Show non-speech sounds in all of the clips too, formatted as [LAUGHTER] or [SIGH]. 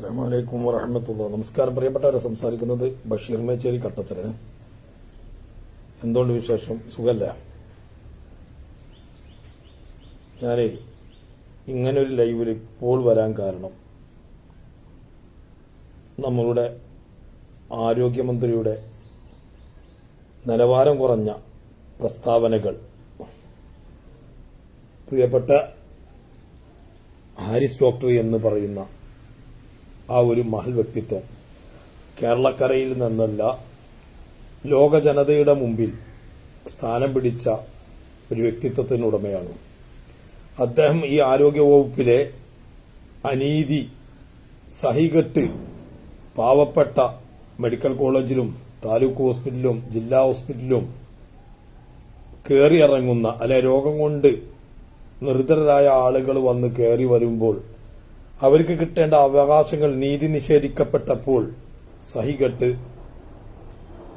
അസ്സാമലൈക്കും വറഹമത്തുള്ള നമസ്കാരം. പ്രിയപ്പെട്ടവരെ സംസാരിക്കുന്നത് ബഷീർ മേച്ചേരി കട്ടച്ചരന് എന്തുകൊണ്ട് വിശേഷം? സുഖല്ല? ഞാനേ ഇങ്ങനൊരു ലൈവിൽ ഇപ്പോൾ വരാൻ കാരണം നമ്മളുടെ ആരോഗ്യമന്ത്രിയുടെ നിലവാരം കുറഞ്ഞ പ്രസ്താവനകൾ. പ്രിയപ്പെട്ട ഹാരിസ് ഡോക്ടർ എന്ന് പറയുന്ന ആ ഒരു മഹൽ വ്യക്തിത്വം. കേരളക്കരയിൽ നിന്നല്ല ലോക ജനതയുടെ മുമ്പിൽ സ്ഥാനം പിടിച്ച ഒരു വ്യക്തിത്വത്തിനുടമയാണ് അദ്ദേഹം ഈ ആരോഗ്യ വകുപ്പിലെ അനീതി സഹികെട്ട് പാവപ്പെട്ട മെഡിക്കൽ കോളേജിലും താലൂക്ക് ഹോസ്പിറ്റലിലും ജില്ലാ ഹോസ്പിറ്റലിലും കയറിയിറങ്ങുന്ന അല്ലെ രോഗം കൊണ്ട് നിർദ്ധരായ ആളുകൾ വന്ന് കയറി വരുമ്പോൾ അവർക്ക് കിട്ടേണ്ട അവകാശങ്ങൾ നീതി നിഷേധിക്കപ്പെട്ടപ്പോൾ സഹികെട്ട്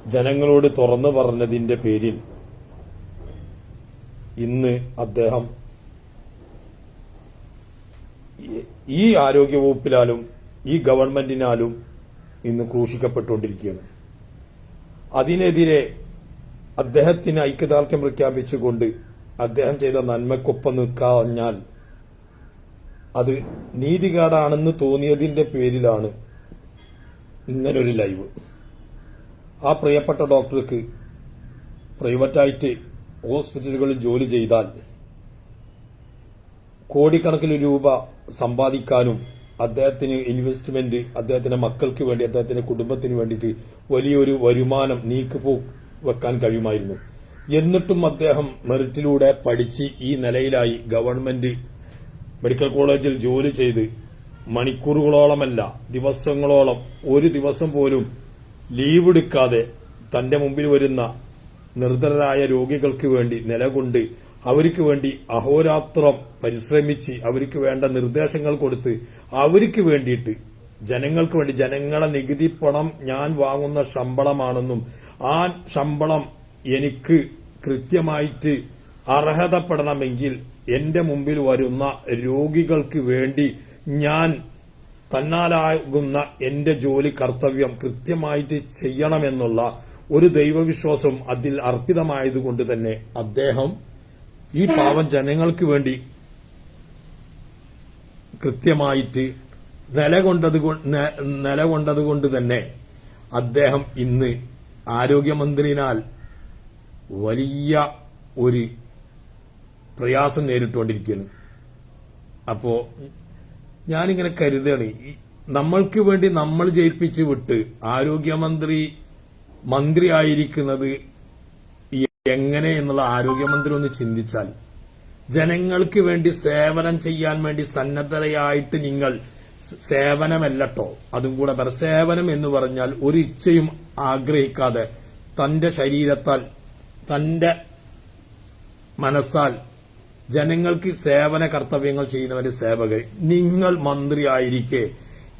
ജനങ്ങളോട് തുറന്നു പറഞ്ഞതിന്റെ പേരിൽ ഇന്ന് അദ്ദേഹം ഈ- ആരോഗ്യ വകുപ്പിലാലും ഈ ഗവൺമെന്റിനാലും ഇന്ന് ക്രൂശിക്കപ്പെട്ടുകൊണ്ടിരിക്കുകയാണ്. അതിനെതിരെ അദ്ദേഹത്തിന് ഐക്യദാർഢ്യം പ്രഖ്യാപിച്ചുകൊണ്ട് അദ്ദേഹം ചെയ്ത നന്മക്കൊപ്പം നിൽക്കാഞ്ഞാൽ അത് നീതികേടാണെന്ന് തോന്നിയതിന്റെ പേരിലാണ് ഇങ്ങനൊരു ലൈവ്. ആ പ്രിയപ്പെട്ട ഡോക്ടർക്ക് പ്രൈവറ്റായിട്ട് ഹോസ്പിറ്റലുകളിൽ ജോലി ചെയ്താൽ കോടിക്കണക്കിന് രൂപ സമ്പാദിക്കാനും അദ്ദേഹത്തിന് ഇൻവെസ്റ്റ്മെന്റ് അദ്ദേഹത്തിന്റെ മക്കൾക്ക് വേണ്ടി അദ്ദേഹത്തിന്റെ കുടുംബത്തിന് വേണ്ടിയിട്ട് വലിയൊരു വരുമാനം നീക്കുപോ വെക്കാൻ കഴിയുമായിരുന്നു. എന്നിട്ടും അദ്ദേഹം മെറിറ്റിലൂടെ പഠിച്ച് ഈ നിലയിലായി ഗവൺമെന്റ് മെഡിക്കൽ കോളേജിൽ ജോലി ചെയ്ത് മണിക്കൂറുകളോളമല്ല ദിവസങ്ങളോളം ഒരു ദിവസം പോലും ലീവ് എടുക്കാതെ തന്റെ മുമ്പിൽ വരുന്ന നിർധനരായ രോഗികൾക്ക് വേണ്ടി നിലകൊണ്ട് അവർക്ക് വേണ്ടി അഹോരാത്രം പരിശ്രമിച്ച് അവർക്ക് വേണ്ട നിർദ്ദേശങ്ങൾ കൊടുത്ത് അവർക്ക് വേണ്ടിയിട്ട് ജനങ്ങൾക്ക് വേണ്ടി ജനങ്ങളെ നികുതി പണം ഞാൻ വാങ്ങുന്ന ശമ്പളമാണെന്നും ആ ശമ്പളം എനിക്ക് കൃത്യമായിട്ട് അർഹതപ്പെടണമെങ്കിൽ എന്റെ മുമ്പിൽ വരുന്ന രോഗികൾക്ക് വേണ്ടി ഞാൻ തന്നാലാകുന്ന എന്റെ ജോലി കർത്തവ്യം കൃത്യമായിട്ട് ചെയ്യണമെന്നുള്ള ഒരു ദൈവവിശ്വാസം അതിൽ അർപ്പിതമായതുകൊണ്ട് തന്നെ അദ്ദേഹം ഈ പാവം ജനങ്ങൾക്ക് വേണ്ടി കൃത്യമായിട്ട് നിലകൊണ്ടത് കൊ- നിലകൊണ്ടത് കൊണ്ട് തന്നെ അദ്ദേഹം ഇന്ന് ആരോഗ്യമന്ത്രിനാൽ വലിയ ഒരു പ്രയാസം നേരിട്ടുകൊണ്ടിരിക്കുകയാണ്. അപ്പോ ഞാനിങ്ങനെ കരുതുകയാണ്. നമ്മൾക്ക് വേണ്ടി നമ്മൾ ജയിപ്പിച്ച് വിട്ട് ആരോഗ്യമന്ത്രി മന്ത്രി ആയിരിക്കുന്നത് എങ്ങനെ എന്നുള്ള ആരോഗ്യമന്ത്രി ഒന്ന് ചിന്തിച്ചാൽ ജനങ്ങൾക്ക് വേണ്ടി സേവനം ചെയ്യാൻ വേണ്ടി സന്നദ്ധതയായിട്ട് നിങ്ങൾ സേവനമല്ലട്ടോ. അതും കൂടെ പറ സേവനം എന്ന് പറഞ്ഞാൽ ഒരു ഇച്ഛയും ആഗ്രഹിക്കാതെ തന്റെ ശരീരത്താൽ തന്റെ മനസ്സാൽ ജനങ്ങൾക്ക് സേവന കർത്തവ്യങ്ങൾ ചെയ്യുന്നവര് സേവകർ നിങ്ങൾ മന്ത്രിയായിരിക്കെ.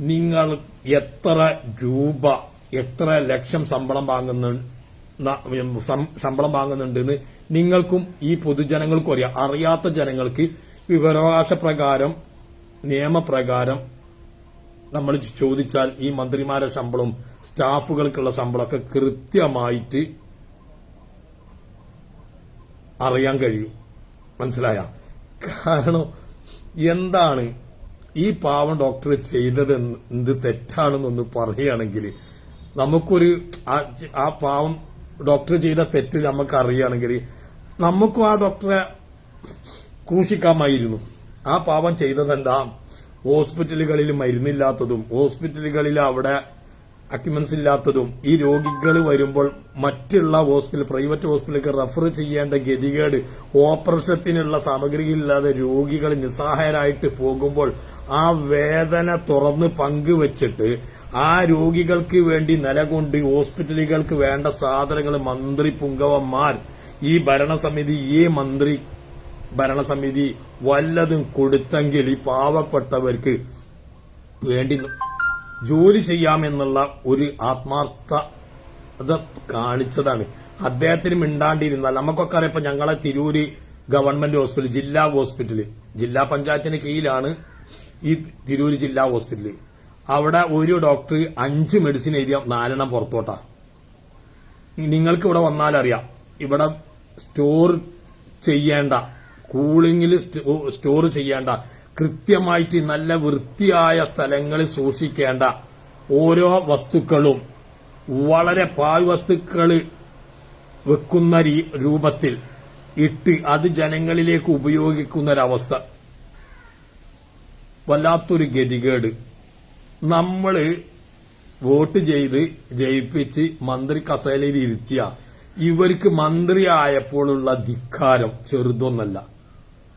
നിങ്ങൾ എത്ര രൂപ എത്ര ലക്ഷം ശമ്പളം വാങ്ങുന്നു ശമ്പളം വാങ്ങുന്നുണ്ടെന്ന് നിങ്ങൾക്കും ഈ പൊതുജനങ്ങൾക്കും അറിയാം. അറിയാത്ത ജനങ്ങൾക്ക് വിവരാവകാശ പ്രകാരം നിയമപ്രകാരം നമ്മൾ ചോദിച്ചാൽ ഈ മന്ത്രിമാരെ ശമ്പളവും സ്റ്റാഫുകൾക്കുള്ള ശമ്പളമൊക്കെ കൃത്യമായിട്ട് അറിയാൻ കഴിയും. മനസ്സിലായ? കാരണം എന്താണ് ഈ പാവം ഡോക്ടർ ചെയ്തത് എന്ത് തെറ്റാണെന്നൊന്ന് പറയുകയാണെങ്കിൽ നമുക്കൊരു ആ- പാവം ഡോക്ടർ ചെയ്ത തെറ്റ് നമുക്ക് അറിയുകയാണെങ്കിൽ നമുക്കും ആ ഡോക്ടറെ ക്രൂശിക്കാമായിരുന്നു. ആ പാവം ചെയ്തതെന്താ? ഹോസ്പിറ്റലുകളിൽ മരുന്നില്ലാത്തതും ഹോസ്പിറ്റലുകളിൽ അവിടെ അക്യുമെന്റ്സ് ഇല്ലാത്തതും ഈ രോഗികൾ വരുമ്പോൾ മറ്റുള്ള ഹോസ്പിറ്റൽ പ്രൈവറ്റ് ഹോസ്പിറ്റലിലേക്ക് റെഫർ ചെയ്യേണ്ട ഗതികേട് ഓപ്പറേഷത്തിനുള്ള സാമഗ്രികളില്ലാതെ രോഗികൾ നിസ്സഹായരായിട്ട് പോകുമ്പോൾ ആ വേദന തുറന്ന് പങ്കുവച്ചിട്ട് ആ രോഗികൾക്ക് വേണ്ടി നിലകൊണ്ട് ഹോസ്പിറ്റലുകൾക്ക് വേണ്ട സാധനങ്ങൾ മന്ത്രി പുങ്കവന്മാർ ഈ ഭരണസമിതി ഈ മന്ത്രി ഭരണസമിതി വല്ലതും കൊടുത്തെങ്കിൽ ഈ പാവപ്പെട്ടവർക്ക് വേണ്ടി ജോലി ചെയ്യാമെന്നുള്ള ഒരു ആത്മാർത്ഥത കാണിച്ചതാണ്. അദ്ദേഹത്തിന് മിണ്ടാണ്ടിരുന്നാൽ നമുക്കൊക്കെ അറിയാം ഇപ്പൊ ഞങ്ങളെ തിരൂര് ഗവൺമെന്റ് ഹോസ്പിറ്റൽ ജില്ലാ ഹോസ്പിറ്റൽ. ജില്ലാ പഞ്ചായത്തിന് കീഴിലാണ് ഈ തിരൂര് ജില്ലാ ഹോസ്പിറ്റൽ അവിടെ ഒരു ഡോക്ടർ അഞ്ച് മെഡിസിൻ എഴുതിയ നാലെണ്ണം പുറത്തോട്ടാ. നിങ്ങൾക്ക് ഇവിടെ വന്നാലറിയാം ഇവിടെ സ്റ്റോർ ചെയ്യേണ്ട കൂളിംഗിൽ സ്റ്റോർ ചെയ്യേണ്ട കൃത്യമായിട്ട് നല്ല വൃത്തിയായ സ്ഥലങ്ങളിൽ സൂക്ഷിക്കേണ്ട ഓരോ വസ്തുക്കളും വളരെ പാഴ് വസ്തുക്കൾ വെക്കുന്ന രൂപത്തിൽ ഇട്ട് അത് ജനങ്ങളിലേക്ക് ഉപയോഗിക്കുന്ന ഒരവസ്ഥ വല്ലാത്തൊരു ഗതികേട്. നമ്മൾ വോട്ട് ചെയ്ത് ജയിപ്പിച്ച് മന്ത്രി കസേലയിൽ ഇരുത്തിയ ഇവർക്ക് മന്ത്രിയായപ്പോഴുള്ള ധിക്കാരം ചെറുതൊന്നല്ല.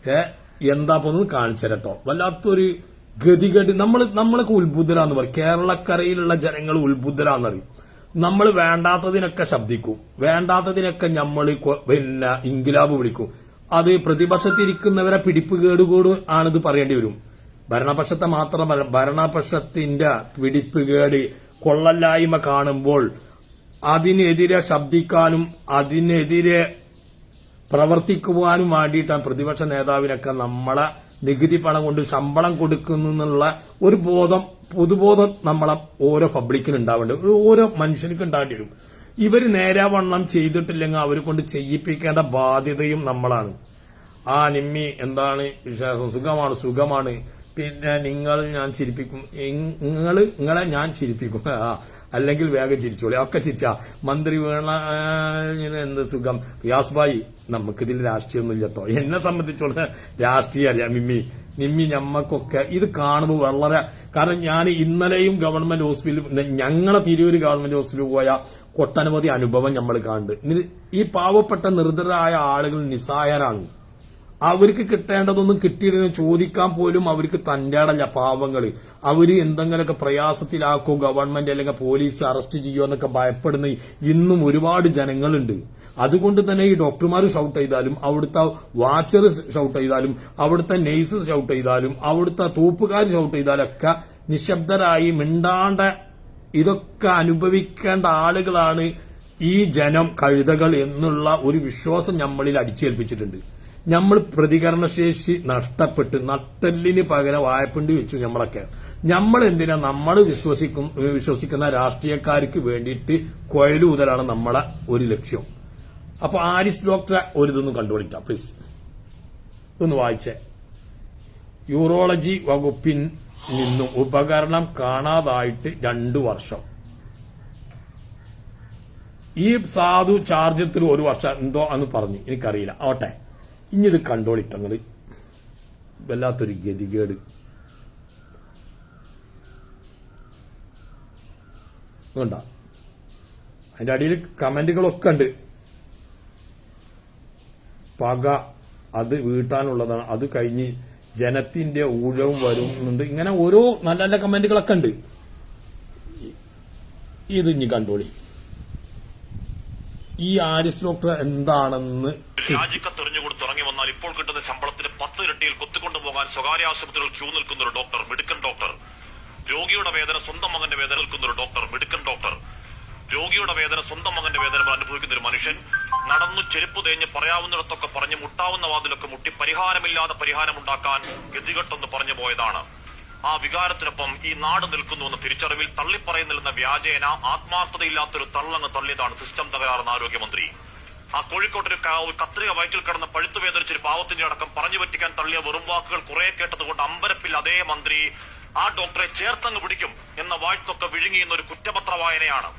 ഏ? എന്താപ്പൊന്ന് കാണിച്ചരട്ടോ വല്ലാത്തൊരു ഗതികേട്. നമ്മൾ നമ്മളൊക്കെ ഉത്ബുദ്ധരാന്ന് പറയും. കേരളക്കരയിലുള്ള ജനങ്ങൾ ഉത്ബുദ്ധരാന്നറിയും. നമ്മൾ വേണ്ടാത്തതിനൊക്കെ ശബ്ദിക്കും. വേണ്ടാത്തതിനൊക്കെ നമ്മൾ പിന്നെ ഇൻകിലാബ് വിളിക്കും. അത് പ്രതിപക്ഷത്തിരിക്കുന്നവരെ പിടിപ്പ് കേടുകൂട് ആണിത് പറയേണ്ടി വരും. ഭരണപക്ഷത്തെ മാത്രമല്ല ഭരണപക്ഷത്തിന്റെ പിടിപ്പുകേട് കൊള്ളല്ലായ്മ കാണുമ്പോൾ അതിനെതിരെ ശബ്ദിക്കാനും അതിനെതിരെ പ്രവർത്തിക്കുവാനും വേണ്ടിയിട്ടാണ് പ്രതിപക്ഷ നേതാവിനൊക്കെ നമ്മളെ നികുതി പണം കൊണ്ട് ശമ്പളം കൊടുക്കുന്നു എന്നുള്ള ഒരു ബോധം പൊതുബോധം നമ്മളെ ഓരോ പബ്ലിക്കിന് ഉണ്ടാവേണ്ടി ഓരോ മനുഷ്യർക്ക് ഉണ്ടാവേണ്ടി വരും. ഇവർ നേരാവണ്ണം ചെയ്തിട്ടില്ലെങ്കിൽ അവരെ കൊണ്ട് ചെയ്യിപ്പിക്കേണ്ട ബാധ്യതയും നമ്മളാണ്. ആ നിമ്മി എന്താണ് വിശേഷം സുഖമാണ് സുഖമാണ്. പിന്നെ നിങ്ങൾ ഞാൻ ചിരിപ്പിക്കും. നിങ്ങൾ നിങ്ങളെ ഞാൻ ചിരിപ്പിക്കും. ആ അല്ലെങ്കിൽ വേഗം ചിരിച്ചോളി. ഒക്കെ ചിരിച്ച. മന്ത്രി വേണ എന്ത് സുഖം. റിയാസ് ഭായി നമുക്കിതിൽ രാഷ്ട്രീയമൊന്നും ഇല്ലത്തോ എന്നെ സംബന്ധിച്ചോളം രാഷ്ട്രീയമല്ല മിമ്മി നിമ്മി ഞമ്മക്കൊക്കെ ഇത് കാണുമ്പോൾ വളരെ കാരണം ഞാൻ ഇന്നലെയും ഗവൺമെന്റ് ഹോസ്പിറ്റലിൽ ഞങ്ങളെ തിരൂര് ഗവൺമെന്റ് ഹോസ്പിറ്റലിൽ പോയ ഒട്ടനവധി അനുഭവം നമ്മൾ കാണുന്നുണ്ട്. ഈ പാവപ്പെട്ട നിർദ്ധരായ ആളുകൾ നിസ്സായരാണ്. അവർക്ക് കിട്ടേണ്ടതൊന്നും കിട്ടിയിട്ട് ചോദിക്കാൻ പോലും അവർക്ക് തന്റേടല്ല പാവങ്ങൾ അവർ എന്തെങ്കിലുമൊക്കെ പ്രയാസത്തിലാക്കോ ഗവൺമെന്റ് അല്ലെങ്കിൽ പോലീസ് അറസ്റ്റ് ചെയ്യോ എന്നൊക്കെ ഭയപ്പെടുന്ന ഇന്നും ഒരുപാട് ജനങ്ങളുണ്ട്. അതുകൊണ്ട് തന്നെ ഈ ഡോക്ടർമാർ ഷൗട്ട് ചെയ്താലും അവിടുത്തെ വാച്ചർ ഷൗട്ട് ചെയ്താലും അവിടുത്തെ നേഴ്സ് ഷൗട്ട് ചെയ്താലും അവിടുത്തെ തൂപ്പുകാർ ഷൗട്ട് ചെയ്താലൊക്കെ നിശബ്ദരായി മിണ്ടാണ്ട ഇതൊക്കെ അനുഭവിക്കേണ്ട ആളുകളാണ് ഈ ജനം കഴുതകൾ എന്നുള്ള ഒരു വിശ്വാസം നമ്മളിൽ അടിച്ചേൽപ്പിച്ചിട്ടുണ്ട്. നമ്മൾ പ്രതികരണശേഷി നഷ്ടപ്പെട്ട് നട്ടെല്ലിന് പകരം വായ്പണ്ടി വെച്ചു നമ്മളൊക്കെ. നമ്മൾ എന്തിനാ നമ്മൾ വിശ്വസിക്കും വിശ്വസിക്കുന്ന രാഷ്ട്രീയക്കാർക്ക് വേണ്ടിയിട്ട് കൊയലൂതലാണ് നമ്മളെ ഒരു ലക്ഷ്യം. അപ്പൊ ആരിസ് ഡോക്ടറെ ഒരു ഇതൊന്ന് കണ്ടുപിടിക്കാം പ്ലീസ് ഒന്ന് വായിച്ചേ. യൂറോളജി വകുപ്പിൽ നിന്നും ഉപകരണം കാണാതായിട്ട് രണ്ടു വർഷം. ഈ സാധു ചാർജത്തിൽ ഒരു വർഷം എന്തോ എന്ന് പറഞ്ഞു എനിക്കറിയില്ല. ഓട്ടെ ഇനി ഇത് കണ്ടോളിട്ടങ്ങൾ വല്ലാത്തൊരു ഗതികേട്. വേണ്ട. അതിന്റെ അടിയിൽ കമന്റുകളൊക്കെ ഉണ്ട്. പക അത് വീട്ടാനുള്ളതാണ്. അത് കഴിഞ്ഞ് ജനത്തിന്റെ ഊഴവും വരുന്നുണ്ട്. ഇങ്ങനെ ഓരോ നല്ല നല്ല കമന്റുകളൊക്കെ ഉണ്ട്. ഇത് ഇനി കണ്ടോളി. ഈ ആരിസ് ഡോക്ടർ എന്താണെന്ന് രാജിക്കത്തെറിഞ്ഞുകൊണ്ട് തുടങ്ങി വന്നാൽ ഇപ്പോൾ കിട്ടുന്ന ശമ്പളത്തിന് പത്ത് ഇരട്ടിയിൽ കൊത്തിക്കൊണ്ടു പോകാൻ സ്വകാര്യ ആശുപത്രികൾ ക്യൂ നിൽക്കുന്ന ഒരു ഡോക്ടർ മിടുക്കൻ ഡോക്ടർ. രോഗിയുടെ വേദന സ്വന്തം മകന്റെ വേദന നിൽക്കുന്ന ഒരു ഡോക്ടർ മിടുക്കൻ ഡോക്ടർ. രോഗിയുടെ വേദന സ്വന്തം മകന്റെ വേദന അനുഭവിക്കുന്ന ഒരു മനുഷ്യൻ നടന്നു ചെരുപ്പ് തേഞ്ഞ് പറയാവുന്നിടത്തൊക്കെ പറഞ്ഞ് മുട്ടാവുന്ന വാതിലൊക്കെ മുട്ടി പരിഹാരമില്ലാതെ പരിഹാരമുണ്ടാക്കാൻ ഗതികെട്ടെന്ന് പറഞ്ഞു പോയതാണ്. ആ വികാരത്തിനൊപ്പം ഈ നാട് നിൽക്കുന്നുവെന്ന തിരിച്ചറിവിൽ തള്ളിപ്പറയുന്നില്ലെന്ന വ്യാജേന ആത്മാർത്ഥതയില്ലാത്തൊരു തള്ളങ്ങ് തള്ളിയതാണ് സിസ്റ്റം തകരാറെന്ന് ആരോഗ്യമന്ത്രി ആ കോഴിക്കോട്ടൊരു കത്രിക വയറ്റിൽ കിടന്ന് പഴുത്തു വേദനിച്ചൊരു പാവത്തിന്റെ അടക്കം പറഞ്ഞു പറ്റിക്കാൻ തള്ളിയ വെറും വാക്കുകൾ കുറെ കേട്ടതുകൊണ്ട് അമ്പരപ്പിൽ അതേ മന്ത്രി ആ ഡോക്ടറെ ചേർത്തങ്ങ് പിടിക്കും എന്ന വാഴ്ത്തൊക്കെ വിഴുങ്ങിയുന്ന ഒരു കുറ്റപത്ര വായനയാണ്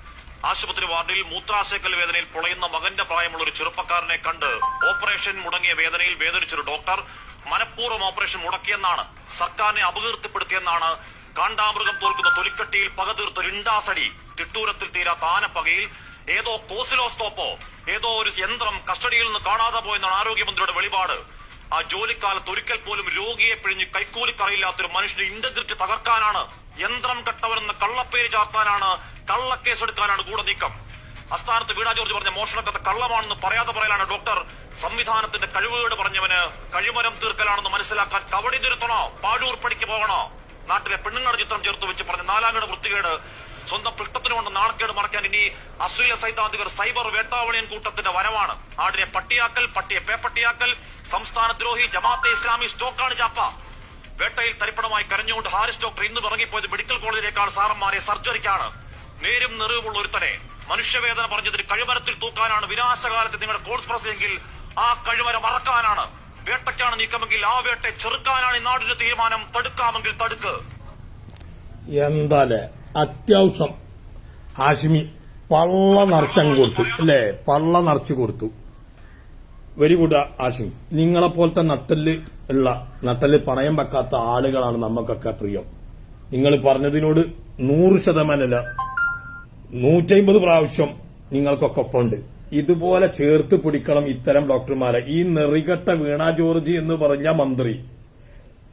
ആശുപത്രി വാർഡിൽ മൂത്രാശയക്കൽ വേദനയിൽ പൊളയുന്ന മകന്റെ പ്രായമുള്ള ഒരു ചെറുപ്പക്കാരനെ കണ്ട് ഓപ്പറേഷൻ മുടങ്ങിയ വേദനയിൽ വേദനിച്ചൊരു ഡോക്ടർ മനഃപൂർവം ഓപ്പറേഷൻ മുടക്കിയെന്നാണ് സർക്കാരിനെ അപകീർത്തിപ്പെടുത്തിയെന്നാണ് കാണ്ടാമൃഗം തോൽക്കുന്ന തൊലിക്കട്ടിയിൽ പകതീർത്തൊരു ഇണ്ടാസടി തിട്ടൂരത്തിൽ തീരാത്ത ആനപ്പകയിൽ ഏതോ കോസിലോസ്കോപ്പോ ഏതോ ഒരു യന്ത്രം കസ്റ്റഡിയിൽ നിന്ന് കാണാതെ പോയെന്നാണ് ആരോഗ്യമന്ത്രിയുടെ വെളിപാട്. ആ ജോലിക്കാലത്ത് ഒരിക്കൽ പോലും രോഗിയെ പിഴിഞ്ഞ് കൈക്കൂലിക്കറിയില്ലാത്തൊരു മനുഷ്യന് ഇന്റഗ്രിറ്റി തകർക്കാനാണ് യന്ത്രം കെട്ടവരെന്ന് കള്ളപ്പേര് ചാർത്താനാണ് കള്ളക്കേസെടുക്കാനാണ് കൂടെ നീക്കം. അസ്ഥാനത്ത് വീണ ജോർജ് പറഞ്ഞ മോഷണക്കത്ത് കള്ളമാണെന്ന് പറയാതെ പറയലാണ് ഡോക്ടർ. സംവിധാനത്തിന്റെ കഴിവുകേട് പറഞ്ഞവന് കഴിമരം തീർക്കലാണെന്ന് മനസ്സിലാക്കാൻ കവടി തിരുത്തണോ? പാഴൂർ പടിക്ക് പോകണോ? നാട്ടിലെ പെണ്ണുങ്ങളുടെ ചിത്രം ചേർത്ത് വെച്ച് പറഞ്ഞ നാലാംകട വൃത്തികേട്. സ്വന്തം പൃഷ്ടത്തിന് കൊണ്ട് നാണക്കേട് മറക്കാൻ ഇനി അശ്ലീല സൈദ്ധാന്തികർ സൈബർ വേട്ടാവണിയൻ കൂട്ടത്തിന്റെ വരവാണ്. ആടിനെ പട്ടിയാക്കൽ പട്ടിയെ പേപ്പട്ടിയാക്കൽ സംസ്ഥാന ദ്രോഹി ജമാഅത്തെ ഇസ്ലാമി സ്റ്റോക്കാണ് ചാപ്പ. വേട്ടയിൽ തരിപ്പണമായി കരഞ്ഞുകൊണ്ട് ഹാരിസ് ഡോക്ടർ ഇന്ന് ഇറങ്ങിപ്പോയത് മെഡിക്കൽ കോളേജിലേക്കാണ് സാറന്മാരെ സർജറിക്കാണ്. നേരും നിറവുമുള്ള ഒരുത്തനെ മനുഷ്യവേദന പറഞ്ഞതിന് കഴിമരത്തിൽ തൂക്കാനാണ് വിനാശകാലത്ത് നിങ്ങളുടെ കോഴ്സ് പ്രസയെങ്കിൽ ആ കഴിമര മറക്കാനാണ്. വേട്ടയ്ക്കാണ് നീക്കമെങ്കിൽ ആ വേട്ടയെ ചെറുക്കാനാണ് ഈ നാടിന്റെ തീരുമാനം. തടുക്കാമെങ്കിൽ തടുക്ക്. എന്താലേ അത്യാവശ്യം. ആഷിമി പള്ള നിറച്ചങ്ങ് കൊടുത്തു. അല്ലേ? പള്ള നിറച്ച് കൊടുത്തു. വെരി ഗുഡ് ആഷിമി നിങ്ങളെ പോലത്തെ നട്ടൽ ഉള്ള നട്ടൽ പണയം വെക്കാത്ത ആളുകളാണ് നമുക്കൊക്കെ പ്രിയം. നിങ്ങൾ പറഞ്ഞതിനോട് നൂറ് ശതമാനമല്ല നൂറ്റമ്പത് പ്രാവശ്യം നിങ്ങൾക്കൊക്കെ ഒപ്പമുണ്ട് ഇതുപോലെ ചേർത്ത് പിടിക്കണം ഇത്തരം ഡോക്ടർമാരെ. ഈ നെറികെട്ട വീണ ജോർജ് എന്ന് പറഞ്ഞ മന്ത്രി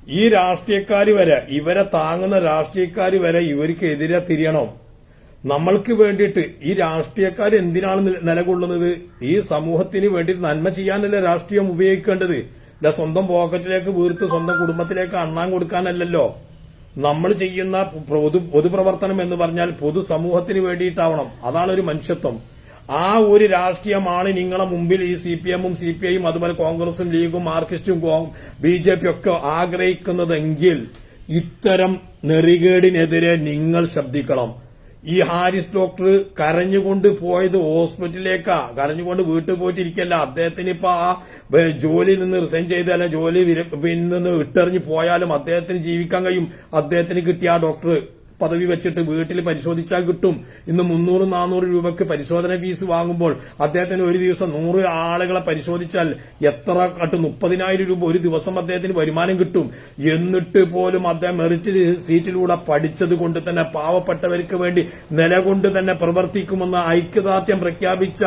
ഈ രാഷ്ട്രീയക്കാര് വരെ ഇവരെ താങ്ങുന്ന രാഷ്ട്രീയക്കാര് വരെ ഇവർക്കെതിരെ തിരിയണം. നമ്മൾക്ക് വേണ്ടിയിട്ട് ഈ രാഷ്ട്രീയക്കാർ എന്തിനാണ് നിലകൊള്ളുന്നത്? ഈ സമൂഹത്തിന് വേണ്ടിയിട്ട് നന്മ ചെയ്യാനല്ലേ രാഷ്ട്രീയം ഉപയോഗിക്കേണ്ടത്? ഇല്ല സ്വന്തം പോക്കറ്റിലേക്ക് വീർത്ത് സ്വന്തം കുടുംബത്തിലേക്ക് അണ്ണാൻ കൊടുക്കാനല്ലല്ലോ. നമ്മൾ ചെയ്യുന്ന പൊതു പൊതുപ്രവർത്തനം എന്ന് പറഞ്ഞാൽ പൊതുസമൂഹത്തിന് വേണ്ടിയിട്ടാവണം. അതാണ് ഒരു മനുഷ്യത്വം. ആ ഒരു രാഷ്ട്രീയമാണ് നിങ്ങളെ മുമ്പിൽ ഈ സി പി എമ്മും സി പി ഐയും അതുപോലെ കോൺഗ്രസും ലീഗും മാർക്സിസ്റ്റും ബി ജെ പി ഒക്കെ ആഗ്രഹിക്കുന്നതെങ്കിൽ ഇത്തരം നെറികേടിനെതിരെ നിങ്ങൾ ശബ്ദിക്കണം ഈ ഹാരിസ് ഡോക്ടർ കരഞ്ഞുകൊണ്ട് പോയത് ഹോസ്പിറ്റലിലേക്കാ. കരഞ്ഞുകൊണ്ട് വീട്ടിൽ പോയിട്ടിരിക്കല്ല. അദ്ദേഹത്തിന് ഇപ്പൊ ആ ജോലിയിൽ നിന്ന് റിസൈൻ ചെയ്താലും ജോലി നിന്ന് വിട്ടെറിഞ്ഞ് പോയാലും അദ്ദേഹത്തിന് ജീവിക്കാൻ കഴിയും. അദ്ദേഹത്തിന് കിട്ടിയ ആ ഡോക്ടർ പദവി വെച്ചിട്ട് വീട്ടിൽ പരിശോധിച്ചാൽ കിട്ടും. ഇന്ന് മുന്നൂറ് നാനൂറ് രൂപയ്ക്ക് പരിശോധന ഫീസ് വാങ്ങുമ്പോൾ അദ്ദേഹത്തിന് ഒരു ദിവസം നൂറ് ആളുകളെ പരിശോധിച്ചാൽ എത്ര കട്ട് മുപ്പതിനായിരം രൂപ ഒരു ദിവസം അദ്ദേഹത്തിന് വരുമാനം കിട്ടും. എന്നിട്ട് പോലും അദ്ദേഹം മെറിറ്റ് സീറ്റിലൂടെ പഠിച്ചത് കൊണ്ട് തന്നെ പാവപ്പെട്ടവർക്ക് വേണ്ടി നിലകൊണ്ട് തന്നെ പ്രവർത്തിക്കുമെന്ന് ഐക്യദാർഢ്യം പ്രഖ്യാപിച്ച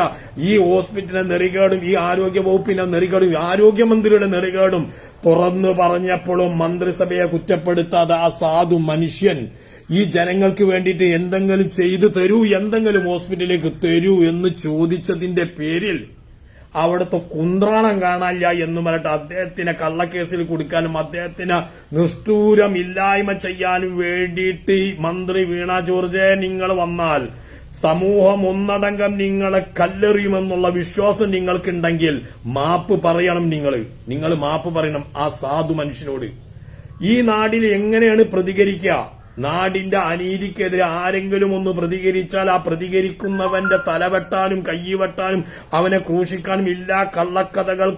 ഈ ഹോസ്പിറ്റലിന്റെ നെറികേടും ഈ ആരോഗ്യ വകുപ്പിന്റെ നെറികേടും ആരോഗ്യമന്ത്രിയുടെ നെറികേടും തുറന്നു പറഞ്ഞപ്പോഴും മന്ത്രിസഭയെ കുറ്റപ്പെടുത്താതെ ആ സാധു മനുഷ്യൻ ഈ ജനങ്ങൾക്ക് വേണ്ടിയിട്ട് എന്തെങ്കിലും ചെയ്തു തരൂ എന്തെങ്കിലും ഹോസ്പിറ്റലിലേക്ക് തരൂ എന്ന് ചോദിച്ചതിന്റെ പേരിൽ അവിടുത്തെ കുന്ത്രാണം കാണാനില്ല എന്ന് പറഞ്ഞിട്ട് അദ്ദേഹത്തിനെ കള്ളക്കേസിൽ കൊടുക്കാനും അദ്ദേഹത്തിന് നിഷ്ഠൂരം ഇല്ലായ്മ ചെയ്യാനും വേണ്ടിയിട്ട് മന്ത്രി വീണ ജോർജ് നിങ്ങൾ വന്നാൽ സമൂഹം ഒന്നടങ്കം നിങ്ങളെ കല്ലെറിയുമെന്നുള്ള വിശ്വാസം നിങ്ങൾക്കുണ്ടെങ്കിൽ മാപ്പ് പറയണം നിങ്ങൾ. നിങ്ങൾ മാപ്പ് പറയണം ആ സാധു മനുഷ്യനോട്. ഈ നാടിൽ എങ്ങനെയാണ് പ്രതികരിക്കുക? നാടിന്റെ അനീതിക്കെതിരെ ആരെങ്കിലും ഒന്ന് പ്രതികരിച്ചാൽ ആ പ്രതികരിക്കുന്നവന്റെ തലവെട്ടാനും കൈവെട്ടാനും അവനെ ക്രൂശിക്കാനും എല്ലാ കള്ളക്കഥകൾ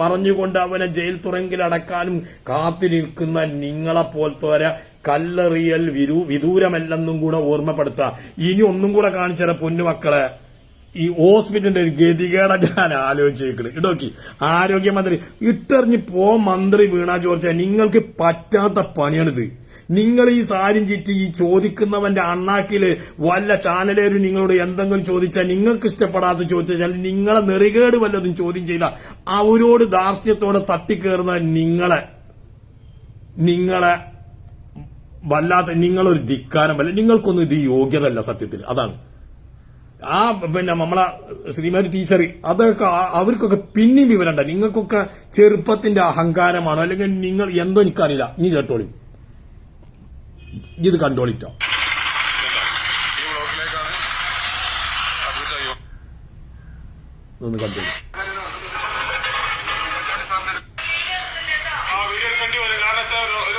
പറഞ്ഞുകൊണ്ട് അവനെ ജയിൽ തുറങ്കിലടക്കാനും കാത്തിരിക്കുന്ന നിങ്ങളെ പോലത്തോരെ കല്ലെറിയൽ വിരു വിദൂരമല്ലെന്നും കൂടെ ഓർമ്മപ്പെടുത്തുക ഇനി ഒന്നും കൂടെ കാണിച്ചാൽ പൊന്നുമക്കളെ ഈ ഹോസ്പിറ്റലിന്റെ ഒരു ഗതികേട ഞാൻ ആലോചിച്ചേക്കണ് ഇടോക്കി ആരോഗ്യമന്ത്രി ഇട്ടെറിഞ്ഞ് പോ മന്ത്രി വീണ ജോർജ്. നിങ്ങൾക്ക് പറ്റാത്ത പണിയാണിത്. നിങ്ങൾ ഈ സാരിയും ചുറ്റി ഈ ചോദിക്കുന്നവന്റെ അണ്ണാക്കിൽ വല്ല ചാനലേരും നിങ്ങളോട് എന്തെങ്കിലും ചോദിച്ചാൽ നിങ്ങൾക്ക് ഇഷ്ടപ്പെടാത്ത ചോദിച്ചാൽ നിങ്ങളെ നെറികേട് വല്ലതും ചോദ്യം ചെയ്ത അവരോട് ദാർഷ്ട്യത്തോടെ തട്ടിക്കേറുന്ന നിങ്ങളെ. നിങ്ങളെ വല്ലാത്ത നിങ്ങളൊരു ധിക്കാരം വല്ല നിങ്ങൾക്കൊന്നും ഇത് യോഗ്യതല്ല സത്യത്തിൽ. അതാണ്. ആ പിന്നെ നമ്മളെ ശ്രീമതി ടീച്ചർ അതൊക്കെ അവർക്കൊക്കെ പിന്നെയും വിവരണ്ട നിങ്ങൾക്കൊക്കെ ചെറുപ്പത്തിന്റെ അഹങ്കാരമാണോ? അല്ലെങ്കിൽ നിങ്ങൾ എന്തോ എനിക്കറിയില്ല. നീ കേട്ടോളി. ഇത് കണ്ടോളിട്ടോ. ഒന്ന് ഒരു-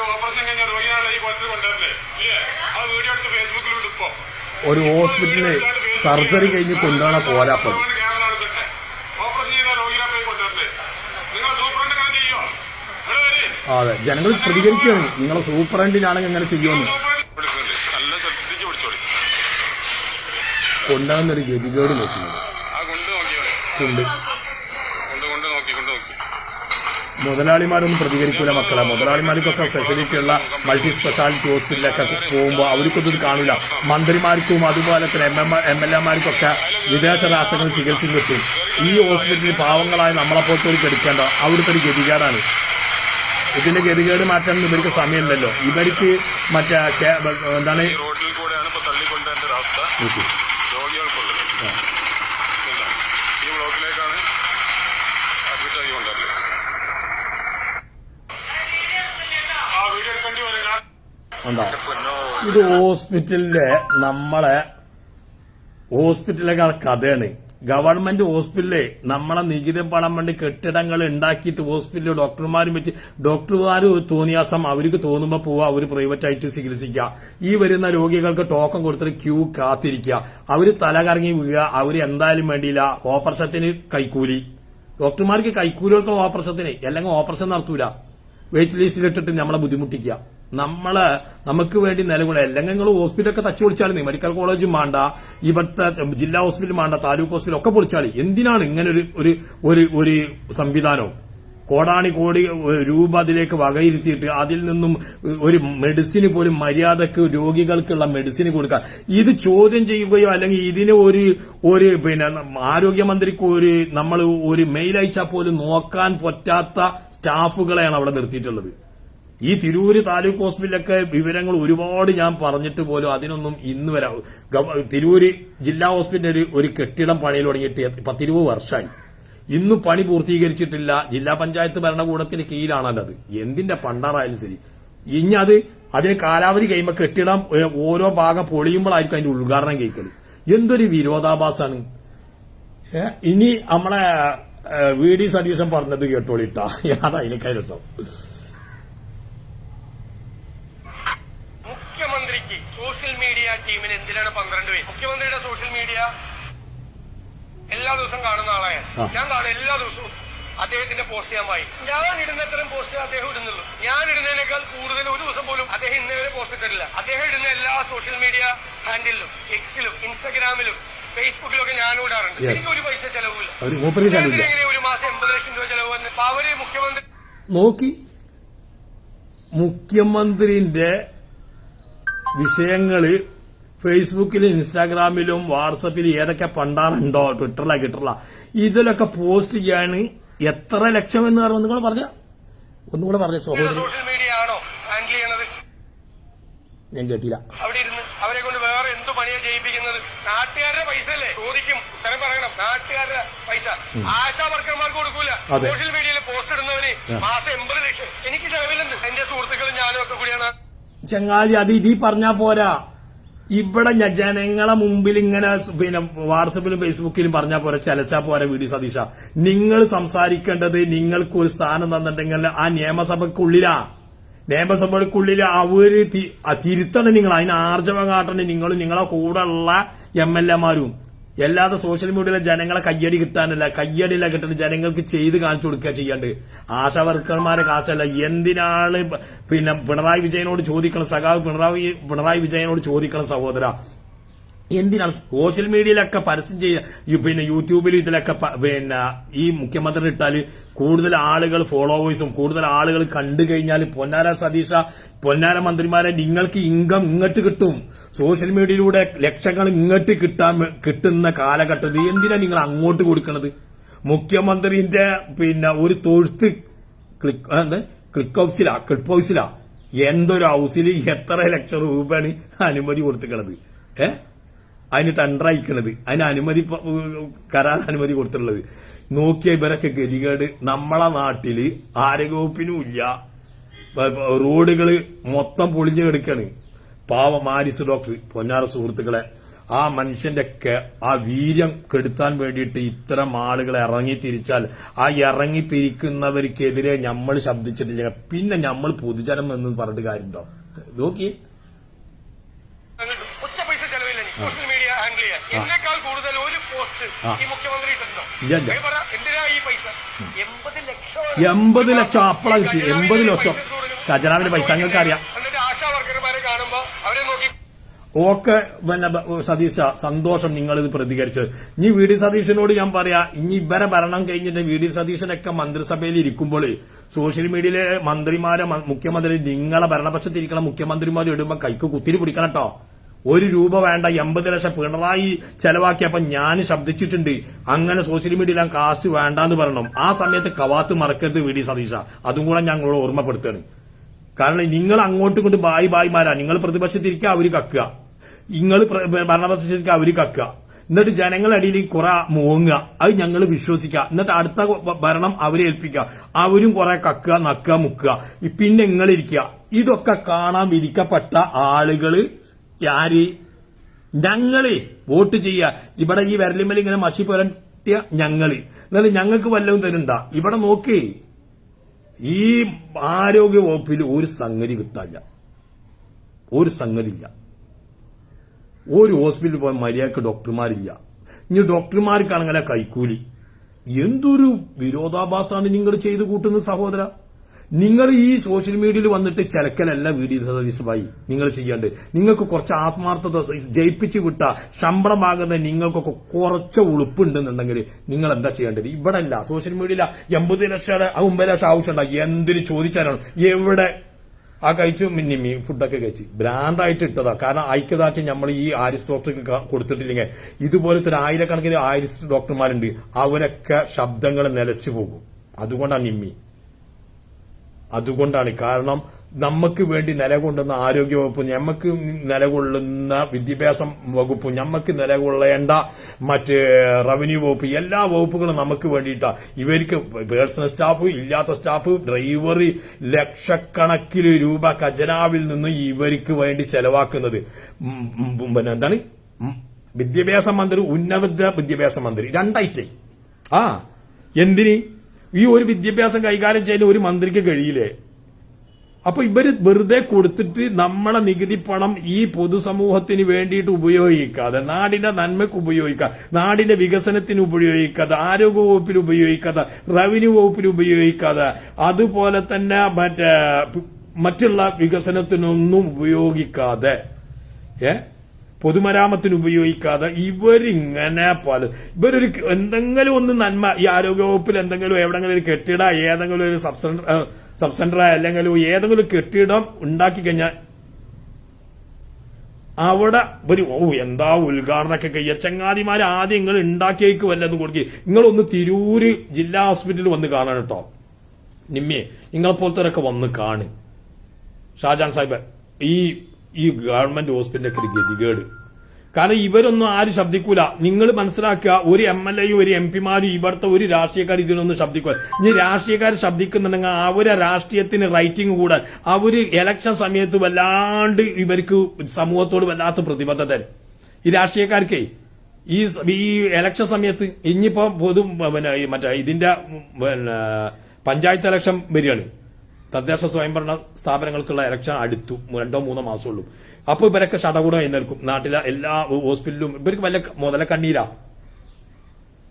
ഹോസ്പിറ്റലിൽ സർജറി കഴിഞ്ഞ രോഗിയാണ് ഈ കൊല്ലത്തിൽ കൊണ്ടുവരുന്നത് ഇല്ലേ ആ വീഡിയോ എടുത്ത് ഫേസ്ബുക്കിലുണ്ട് ഇപ്പൊ ഒരു ഹോസ്പിറ്റലിൽ സർജറി കഴിഞ്ഞ് കൊണ്ടുപോണ പോരാപ്പത് ഓപ്പറേഷൻ ചെയ്ത രോഗികളെ പോയി കൊണ്ടുവരുന്നത് നിങ്ങൾ സൂപ്രണ്ട് അങ്ങനെ ചെയ്യോ ഇവിടെ വരെ അതെ ജനങ്ങൾ പ്രതികരിക്കുകയാണ്. നിങ്ങളെ സൂപ്രണ്ടിനാണെങ്കിൽ എങ്ങനെ ചെയ്യുമെന്ന്. കൊണ്ടാകുന്നൊരു കൊണ്ടുവന്നൊരു ഗതികേട് നോക്കുന്നത് മുതലാളിമാരൊന്നും പ്രതികരിക്കൂല മക്കളെ. മുതലാളിമാർക്കൊക്കെ ഫെസിലിറ്റി ഉള്ള മൾട്ടി സ്പെഷ്യാലിറ്റി ഹോസ്പിറ്റലിലൊക്കെ പോകുമ്പോൾ അവർക്കൊന്നും കാണില്ല കാണൂല. മന്ത്രിമാർക്കും അതുപോലെ തന്നെ എം എം എം എൽ എമാർക്കൊക്കെ വിദേശ രാഷ്ട്രങ്ങളിൽ ചികിത്സയും കിട്ടും. ഈ ഹോസ്പിറ്റലിൽ പാവങ്ങളായി നമ്മളെ പോലത്തെ എടുക്കേണ്ട അവിടുത്തെ ഒരു ഗതികേടാണ്. ഇതിന്റെ ഗതികേട് മാറ്റാൻ ഇവർക്ക് സമയമില്ലല്ലോ. ഇവർക്ക് മറ്റേ എന്താണ്? ഈ റോഡിൽ കൂടെയാണ് ഇപ്പൊ തള്ളിക്കൊണ്ടുവരേണ്ട ഒരു അവസ്ഥ രോഗികൾക്കുള്ളത് ഈ ബ്ലോക്കിലേക്കാണ് അഡ്മിറ്റ് ഉണ്ടോ? ഇത് ഹോസ്പിറ്റലിലെ നമ്മളെ ഹോസ്പിറ്റലിലെ കഥയാണ്. ഗവൺമെന്റ് ഹോസ്പിറ്റലിലെ നമ്മളെ നികുതി പണം വേണ്ടി കെട്ടിടങ്ങൾ ഉണ്ടാക്കിയിട്ട് ഹോസ്പിറ്റലിൽ ഡോക്ടർമാരും വെച്ച് ഡോക്ടർമാർ തോന്നിയാസം അവർക്ക് തോന്നുമ്പോൾ പോവുക അവർ പ്രൈവറ്റായിട്ട് ചികിത്സിക്കുക. ഈ വരുന്ന രോഗികൾക്ക് ടോക്കൺ കൊടുത്തിട്ട് ക്യൂ കാത്തിരിക്കുക. അവർ തലകറങ്ങി വീഴുക അവർ എന്തായാലും വേണ്ടിയില്ല. ഓപ്പറേഷത്തിന് കൈക്കൂലി. ഡോക്ടർമാർക്ക് കൈക്കൂലി കൊടുക്കണം ഓപ്പറേഷത്തിന് അല്ലെങ്കിൽ ഓപ്പറേഷൻ നടത്തൂല. വെയിറ്റ് ലിസ്റ്റിൽ ഇട്ടിട്ട് നമ്മളെ ബുദ്ധിമുട്ടിക്കുക. നമ്മളെ നമുക്ക് വേണ്ടി നിലകൊള്ളുക അല്ലെങ്കിൽ നിങ്ങൾ ഹോസ്പിറ്റലൊക്കെ തച്ചു പൊളിച്ചാളി മെഡിക്കൽ കോളേജും വേണ്ട ഇവിടുത്തെ ജില്ലാ ഹോസ്പിറ്റലും വേണ്ട താലൂക്ക് ഹോസ്പിറ്റൽ ഒക്കെ പൊളിച്ചാൽ എന്തിനാണ് ഇങ്ങനെ ഒരു ഒരു ഒരു സംവിധാനം? കോടാണി കോടി രൂപ അതിലേക്ക് വകയിരുത്തിയിട്ട് അതിൽ നിന്നും ഒരു മെഡിസിന് പോലും മര്യാദയ്ക്ക് രോഗികൾക്കുള്ള മെഡിസിന് കൊടുക്കുക ഇത് ചോദ്യം ചെയ്യുകയോ അല്ലെങ്കിൽ ഇതിന് ഒരു ഒരു പിന്നെ ആരോഗ്യമന്ത്രിക്ക് ഒരു നമ്മൾ ഒരു മെയിൽ അയച്ചാൽ പോലും നോക്കാൻ പറ്റാത്ത സ്റ്റാഫുകളെയാണ് അവിടെ നിർത്തിയിട്ടുള്ളത്. ഈ തിരൂര് താലൂക്ക് ഹോസ്പിറ്റലൊക്കെ വിവരങ്ങൾ ഒരുപാട് ഞാൻ പറഞ്ഞിട്ട് പോലും അതിനൊന്നും ഇന്ന് വരെ തിരൂര് ജില്ലാ ഹോസ്പിറ്റലിൽ ഒരു കെട്ടിടം പണിയിൽ തുടങ്ങിയിട്ട് പത്തിരുപത് വർഷമായി ഇന്നും പണി പൂർത്തീകരിച്ചിട്ടില്ല. ജില്ലാ പഞ്ചായത്ത് ഭരണകൂടത്തിന് കീഴിലാണല്ലോ അത്. എന്തിന്റെ പണ്ടാറായാലും ശരി. ഇനി അത് അതിന് കാലാവധി കഴിയുമ്പോൾ കെട്ടിടം ഓരോ ഭാഗം പൊളിയുമ്പോഴായിരിക്കും അതിന്റെ ഉദ്ഘാടനം കേൾക്കുന്നത് എന്തൊരു വിരോധാഭാസാണ്. ഇനി നമ്മളെ വി ഡി സതീശൻ പറഞ്ഞത് കേട്ടോളിട്ടാ. [LAUGHS] അതാ അതിനൊക്കെ രസം മുഖ്യമന്ത്രിക്ക് സോഷ്യൽ മീഡിയ ടീമിന് എന്തിനാണ് പന്ത്രണ്ട് പേര്? മുഖ്യമന്ത്രിയുടെ സോഷ്യൽ മീഡിയ എല്ലാ ദിവസവും കാണുന്ന ആളാണ് ഞാൻ. കാണും എല്ലാ ദിവസവും അദ്ദേഹത്തിന്റെ പോസ്റ്റ് ഞാൻ വായി. ഞാൻ ഇടുന്നത്രയും പോസ്റ്റ് അദ്ദേഹം ഇടുന്നുള്ളൂ. ഞാൻ ഇടുന്നതിനേക്കാൾ കൂടുതൽ ഒരു ദിവസം പോലും അദ്ദേഹം ഇന്നേ വരെ പോസ്റ്റ് ഇട്ടിട്ടില്ല. അദ്ദേഹം ഇടുന്ന എല്ലാ സോഷ്യൽ മീഡിയ ഹാൻഡിലും എക്സിലും ഇൻസ്റ്റഗ്രാമിലും ഫേസ്ബുക്കിലും ഒക്കെ ഞാൻ ഇടാറുണ്ട്. എനിക്ക് ഒരു പൈസ ചെലവില്ല. എങ്ങനെ ഒരു മാസം എൺപത് ലക്ഷം രൂപ ചെലവ് വന്ന് അവർ മുഖ്യമന്ത്രി നോക്കി. മുഖ്യമന്ത്രിന്റെ വിഷയങ്ങൾ ഫേസ്ബുക്കിലും ഇൻസ്റ്റാഗ്രാമിലും വാട്സപ്പിലും ഏതൊക്കെ പണ്ടാറുണ്ടോ ട്വിറ്ററിലാ കിട്ടറില്ല ഇതിലൊക്കെ പോസ്റ്റ് ചെയ്യാണ് എത്ര ലക്ഷം എന്ന് പറഞ്ഞു നിങ്ങൾ പറഞ്ഞ? ഒന്നുകൂടെ പറഞ്ഞ സഹോദരൻ സോഷ്യൽ മീഡിയ ആണോ ഹാൻഡിൽ ചെയ്യണത്? ഞാൻ കേട്ടില്ല. അവിടെ ഇരുന്ന് അവരെ കൊണ്ട് വേറെ എന്ത് പണിയാ ചെയ്യിപ്പിക്കുന്നത്? നാട്ടുകാരുടെ പൈസ അല്ലേ ചോദിക്കും. സ്ഥലം പറയണം. നാട്ടുകാരുടെ പൈസ. ആശാ വർക്കർമാർക്ക് കൊടുക്കൂല. അതെ. സോഷ്യൽ മീഡിയയിൽ പോസ്റ്റ് ഇടുന്നവന് മാസം എൺപത് ലക്ഷം. എനിക്ക് ചെലവില്ലെന്ന് എന്റെ സുഹൃത്തുക്കളും ഞാനും ഒക്കെ കൂടിയാണ്. ചങ്ങാതി അത് ഇതീ പറഞ്ഞാ പോരാ. ഇവിടെ ജനങ്ങളെ മുമ്പിൽ ഇങ്ങനെ പിന്നെ വാട്സപ്പിലും ഫേസ്ബുക്കിലും പറഞ്ഞാ പോലെ ചലച്ചാ പോലെ വീഡിയോ ഡി സതീശ. നിങ്ങൾ സംസാരിക്കേണ്ടത് നിങ്ങൾക്ക് ഒരു സ്ഥാനം തന്നിട്ടുണ്ടെങ്കിൽ ആ നിയമസഭക്കുള്ളിലാ നിയമസഭയ്ക്കുള്ളിൽ അവർ തിരുത്തണം നിങ്ങൾ അതിന് ആർജവം കാട്ടണം നിങ്ങളും നിങ്ങളെ കൂടെ ഉള്ള എം എൽ എമാരും അല്ലാതെ സോഷ്യൽ മീഡിയയിലെ ജനങ്ങളെ കയ്യടി കിട്ടാനല്ല കയ്യടിയില്ല കിട്ടുന്ന ജനങ്ങൾക്ക് ചെയ്ത് കാണിച്ചു കൊടുക്കുക ചെയ്യാണ്ട്. ആശാ വർക്കർമാരെ കാശല്ല എന്തിനാണ് പിന്നെ പിണറായി വിജയനോട് ചോദിക്കണം സഖാവ് പിണറായി പിണറായി വിജയനോട് ചോദിക്കണം സഹോദര. എന്തിനാണ് സോഷ്യൽ മീഡിയയിലൊക്കെ പരസ്യം ചെയ്യുക? പിന്നെ യൂട്യൂബിൽ ഇതിലൊക്കെ പിന്നെ ഈ മുഖ്യമന്ത്രി ഇട്ടാൽ കൂടുതൽ ആളുകൾ ഫോളോവേഴ്സും കൂടുതൽ ആളുകൾ കണ്ടു കഴിഞ്ഞാൽ പൊന്നാര സതീഷ പൊന്നാര മന്ത്രിമാരെ നിങ്ങൾക്ക് ഇൻകം ഇങ്ങോട്ട് കിട്ടും. സോഷ്യൽ മീഡിയയിലൂടെ ലക്ഷങ്ങൾ ഇങ്ങോട്ട് കിട്ടാൻ കിട്ടുന്ന കാലഘട്ടത്തിൽ എന്തിനാ നിങ്ങൾ അങ്ങോട്ട് കൊടുക്കണത്? മുഖ്യമന്ത്രിന്റെ പിന്നെ ഒരു തൊഴുത്ത് ക്ലിക്ക് ക്ലിക്ക് ഹൗസിലാ ക്ലിപ്പ് ഹൗസിലാ എന്തൊരു ഹൗസിൽ എത്ര ലക്ഷം രൂപയാണ് അനുമതി കൊടുത്തിട്ടുള്ളത് ഏ? അതിന് ടണ്ടർ അയക്കണത്. അതിന് അനുമതി കരാർ അനുമതി കൊടുത്തിട്ടുള്ളത്. നോക്കിയ ഇവരൊക്കെ ഗതികേട്. നമ്മളെ നാട്ടിൽ ആരോഗ്യവകുപ്പിനും ഇല്ല റോഡുകൾ മൊത്തം പൊളിഞ്ഞു കിടക്കാണ്. പാവ മാരിസ് ഡോക്ടർ പൊന്നാറ സുഹൃത്തുക്കളെ. ആ മനുഷ്യന്റെ ഒക്കെ ആ വീര്യം കെടുത്താൻ വേണ്ടിയിട്ട് ഇത്തരം ആളുകളെ ഇറങ്ങി തിരിച്ചാൽ ആ ഇറങ്ങി തിരിക്കുന്നവർക്കെതിരെ നമ്മൾ ശബ്ദിച്ചിട്ടില്ല. പിന്നെ നമ്മൾ പൊതുജനം എന്ന് പറഞ്ഞിട്ട് കാര്യമുണ്ടോ? നോക്കിയേ. കിട്ടും. ഒറ്റ പൈസ ചെലവില്ല. എന്നേക്കാൾ കൂടുതൽ ഒരു പോസ്റ്റ് ഈ മുഖ്യമന്ത്രി എന്തിനാ ഈ പൈസ? എൺപത് ലക്ഷം എൺപത് ലക്ഷം. അപ്പളാ കിട്ടി എൺപത് ലക്ഷം. ഖജനാവിന്റെ പൈസ നിങ്ങൾക്ക് അറിയാം എന്നിട്ട് ആശാ വർക്കർമാരെ കാണുമ്പോ അവരെ നോക്കി. ഓക്കെ പിന്നെ സതീശ സന്തോഷം നിങ്ങൾ ഇത് പ്രതികരിച്ചത്. ഇനി വി ഡി സതീശനോട് ഞാൻ പറയാ ഇനി ഇവരെ ഭരണം കഴിഞ്ഞിട്ട് വി ഡി സതീശനൊക്കെ മന്ത്രിസഭയിൽ ഇരിക്കുമ്പോൾ സോഷ്യൽ മീഡിയയിലെ മന്ത്രിമാരെ മുഖ്യമന്ത്രി നിങ്ങളെ ഭരണപക്ഷത്തിരിക്കണ മുഖ്യമന്ത്രിമാർ ഇടുമ്പോൾ കൈക്ക് കുത്തിരി പിടിക്കണം കേട്ടോ. ഒരു രൂപ വേണ്ട എൺപത് ലക്ഷം പിണറായി ചെലവാക്കിയപ്പോ ഞാൻ ശബ്ദിച്ചിട്ടുണ്ട്. അങ്ങനെ സോഷ്യൽ മീഡിയയിൽ കാശ് വേണ്ടാന്ന് പറയണം. ആ സമയത്ത് കവാത്ത് മറക്കരുത് വി ഡി സതീശ. അതും കൂടെ ഞങ്ങളോട് ഓർമ്മപ്പെടുത്തുകയാണ് കാരണം നിങ്ങൾ അങ്ങോട്ടും കൊണ്ട് ബായി ബായിമാരാ. നിങ്ങൾ പ്രതിപക്ഷത്തിരിക്കുക അവർ കക്കുക. നിങ്ങൾ ഭരണപക്ഷത്തിരിക്കുക അവർ കക്കുക. എന്നിട്ട് ജനങ്ങളടിയിൽ കുറെ മോങ്ങുക. അത് ഞങ്ങൾ വിശ്വസിക്കുക എന്നിട്ട് അടുത്ത ഭരണം അവരെ ഏൽപ്പിക്കുക അവരും കുറെ കക്കുക നക്കുക മുക്കുക. പിന്നെ നിങ്ങളിരിക്കുക ഇതൊക്കെ കാണാൻ വിധിക്കപ്പെട്ട ആളുകൾ ആര് ഞങ്ങൾ വോട്ട് ചെയ്യുക ഇവിടെ ഈ വിരലിമൽ ഇങ്ങനെ മഷി പുരട്ടിയ ഞങ്ങൾ. എന്നാലും ഞങ്ങൾക്ക് വല്ലതും തരുണ്ട ഇവിടെ നോക്ക്. ഈ ആരോഗ്യ വകുപ്പിൽ ഒരു സംഗതി കിട്ടാനില്ല. ഒരു സംഗതി ഇല്ല ഒരു ഹോസ്പിറ്റലിൽ പോയ മര്യാദയ്ക്ക് ഡോക്ടർമാരില്ല. ഇനി ഡോക്ടർമാർക്കാണെങ്കിൽ കൈക്കൂലി. എന്തൊരു വിരോധാഭാസമാണ് നിങ്ങൾ ചെയ്തു കൂട്ടുന്നത് സഹോദര? നിങ്ങൾ ഈ സോഷ്യൽ മീഡിയയിൽ വന്നിട്ട് ചിലക്കലല്ല വീഡിയോ ഭായി നിങ്ങൾ ചെയ്യാണ്ട്. നിങ്ങൾക്ക് കുറച്ച് ആത്മാർത്ഥത ജയിപ്പിച്ചു വിട്ട ശമ്പളമാകുന്ന നിങ്ങൾക്കൊക്കെ കുറച്ച് ഉളുപ്പുണ്ടെന്നുണ്ടെങ്കിൽ നിങ്ങൾ എന്താ ചെയ്യേണ്ടത്? ഇവിടെ അല്ല സോഷ്യൽ മീഡിയയില എൺപത് ലക്ഷം ഒമ്പത് ലക്ഷം ആവശ്യമുണ്ടാകും എന്തിന് ചോദിച്ചാലാണ്? എവിടെ? ആ കഴിച്ചു മിന്നി മിന്നിമ്മി ഫുഡൊക്കെ കഴിച്ച്. ബ്രാൻഡായിട്ട് ഇട്ടതാ. കാരണം ഐക്യദാർഢ്യം നമ്മൾ ഈ ആരിസ് ഡോക്ടർക്ക് കൊടുത്തിട്ടില്ലെങ്കിൽ ഇതുപോലത്തെ ഒരു ആയിരക്കണക്കിന് ആരിസ് ഡോക്ടർമാരുണ്ട്. അവരൊക്കെ ശബ്ദങ്ങൾ നിലച്ചു പോകും. അതുകൊണ്ടാണ് നിമ്മി അതുകൊണ്ടാണ്. കാരണം നമുക്ക് വേണ്ടി നിലകൊള്ളുന്ന ആരോഗ്യവകുപ്പ് ഞമ്മക്ക് നിലകൊള്ളുന്ന വിദ്യാഭ്യാസം വകുപ്പ് ഞമ്മക്ക് നിലകൊള്ളേണ്ട മറ്റ് റവന്യൂ വകുപ്പ് എല്ലാ വകുപ്പുകളും നമുക്ക് വേണ്ടിയിട്ടാ. ഇവർക്ക് പേഴ്സണൽ സ്റ്റാഫ് ഇല്ലാത്ത സ്റ്റാഫ് ഡ്രൈവർ ലക്ഷക്കണക്കിന് രൂപ ഖജനാവിൽ നിന്ന് ഇവർക്ക് വേണ്ടി ചെലവാക്കുന്നത്. പിന്നെ എന്താണ്? വിദ്യാഭ്യാസ മന്ത്രി ഉന്നത വിദ്യാഭ്യാസ മന്ത്രി. രണ്ടായിട്ടേ. ആ എന്തിന്? ഈ ഒരു വിദ്യാഭ്യാസം കൈകാര്യം ചെയ്യാൻ ഒരു മന്ത്രിക്ക് കഴിയില്ലേ? അപ്പൊ ഇവർ വെറുതെ കൊടുത്തിട്ട് നമ്മളെ നികുതി പണം ഈ പൊതുസമൂഹത്തിന് വേണ്ടിയിട്ട് ഉപയോഗിക്കാതെ നാടിന്റെ നന്മയ്ക്ക് ഉപയോഗിക്കാതെ നാടിന്റെ വികസനത്തിന് ഉപയോഗിക്കാതെ ആരോഗ്യ വകുപ്പിൽ ഉപയോഗിക്കാതെ റവന്യൂ വകുപ്പിൽ ഉപയോഗിക്കാതെ അതുപോലെ തന്നെ മറ്റേ മറ്റുള്ള വികസനത്തിനൊന്നും ഉപയോഗിക്കാതെ ഏ? പൊതുമരാമത്തിന് ഉപയോഗിക്കാതെ ഇവരിങ്ങനെ പല ഇവരൊരു എന്തെങ്കിലും ഒന്ന് നന്മ ഈ ആരോഗ്യവകുപ്പിൽ എന്തെങ്കിലും എവിടെങ്കിലും ഒരു കെട്ടിട ഏതെങ്കിലും ഒരു സബ് സെന്റർ സബ് സെന്റർ അല്ലെങ്കിൽ ഏതെങ്കിലും കെട്ടിടം ഉണ്ടാക്കി കഴിഞ്ഞാൽ അവിടെ ഒരു ഓ എന്താ ഉദ്ഘാടനമൊക്കെ കഴിയ. ചങ്ങാതിമാർ ആദ്യം നിങ്ങൾ ഉണ്ടാക്കിയേക്ക് വല്ലതും കൊടുക്കുക നിങ്ങളൊന്ന് തിരൂര് ജില്ലാ ഹോസ്പിറ്റലിൽ വന്ന് കാണാൻ കേട്ടോ. നിമ്മിയെ നിങ്ങളെ പോലത്തെ വന്ന് കാണ്. ഷാജാൻ സാഹിബ് ഈ ഈ ഗവൺമെന്റ് ഹോസ്പിറ്റലിന്റെ ഒരു ഗതികേട്. കാരണം ഇവരൊന്നും ആരും ശബ്ദിക്കൂല. നിങ്ങൾ മനസ്സിലാക്കുക ഒരു എം എൽ എയും ഒരു എം പിമാരും ഇവിടുത്തെ ഒരു രാഷ്ട്രീയക്കാർ ഇതിനൊന്നും ശബ്ദിക്കൂല. ഇനി രാഷ്ട്രീയക്കാർ ശബ്ദിക്കുന്നുണ്ടെങ്കിൽ അവരെ രാഷ്ട്രീയത്തിന് റൈറ്റിംഗ് കൂടാൻ അവർ ഇലക്ഷൻ സമയത്ത് വല്ലാണ്ട് ഇവർക്ക് സമൂഹത്തോട് വല്ലാത്ത പ്രതിബദ്ധത ഈ രാഷ്ട്രീയക്കാർക്കേ ഈ ഈ ഇലക്ഷൻ സമയത്ത് ഇനിയിപ്പോ പൊതു പിന്നെ മറ്റേ ഇതിന്റെ പിന്നെ പഞ്ചായത്ത് ഇലക്ഷൻ വരികയാണ്. തദ്ദേശ സ്വയംഭരണ സ്ഥാപനങ്ങൾക്കുള്ള ഇലക്ഷൻ അടുത്തു. രണ്ടോ മൂന്നോ മാസമുള്ളൂ. അപ്പൊ ഇവരൊക്കെ ശടകൂടം നിൽക്കും നാട്ടിലെ എല്ലാ ഹോസ്പിറ്റലിലും ഇവർക്ക് വല്ല മുതല കണ്ണീരാ.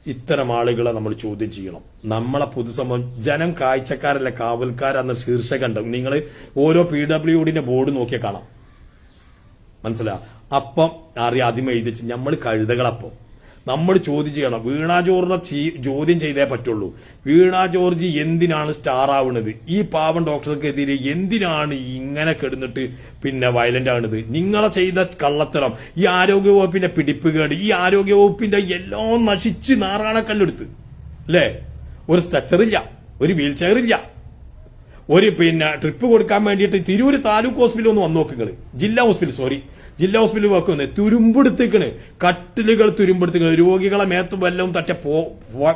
ഇത്തരം ആളുകളെ നമ്മൾ ചോദ്യം ചെയ്യണം. നമ്മളെ പൊതുസമൂഹം ജനം കാഴ്ചക്കാരല്ല കാവൽക്കാരെന്ന ശീർഷകണ്ട് നിങ്ങൾ ഓരോ പി ഡബ്ല്യു ഡിന്റെ ബോർഡ് നോക്കിയാൽ കാണാം. മനസ്സിലാ? അപ്പം അറിയാം ആദ്യം എഴുതിച്ച് നമ്മൾ കഴുതകളപ്പം. നമ്മൾ ചോദ്യം ചെയ്യണം. വീണ ജോർജിനെ ചോദ്യം ചെയ്തേ പറ്റുള്ളൂ. വീണ ജോർജ് എന്തിനാണ് സ്റ്റാർ ആവുന്നത് ഈ പാവം ഡോക്ടർക്കെതിരെ എന്തിനാണ് ഇങ്ങനെ കിടന്നിട്ട് പിന്നെ വയലന്റ് ആവുന്നത് നിങ്ങളെ ചെയ്ത കള്ളത്തരം ഈ ആരോഗ്യ വകുപ്പിന്റെ പിടിപ്പുകേട് ഈ ആരോഗ്യ വകുപ്പിന്റെ എല്ലാം നശിച്ച് നാറാണക്കല്ലെടുത്ത്. അല്ലേ? ഒരു സ്ട്രക്ചറില്ല ഒരു വീൽ ചെയറില്ല ഒരു പിന്നെ ട്രിപ്പ് കൊടുക്കാൻ വേണ്ടിയിട്ട് തിരൂര് താലൂക്ക് ഹോസ്പിറ്റലിൽ ഒന്ന് വന്നു നോക്കുങ്ങൾ ജില്ലാ ഹോസ്പിറ്റൽ സോറി ജില്ലാ ഹോസ്പിറ്റലിൽ വെക്കുന്നത് തുരുമ്പെടുത്തേക്കണ്. കട്ടിലുകൾ തുരുമ്പെടുത്തേക്കണ്. രോഗികളെ മേത്തും വല്ലതും തട്ടിയ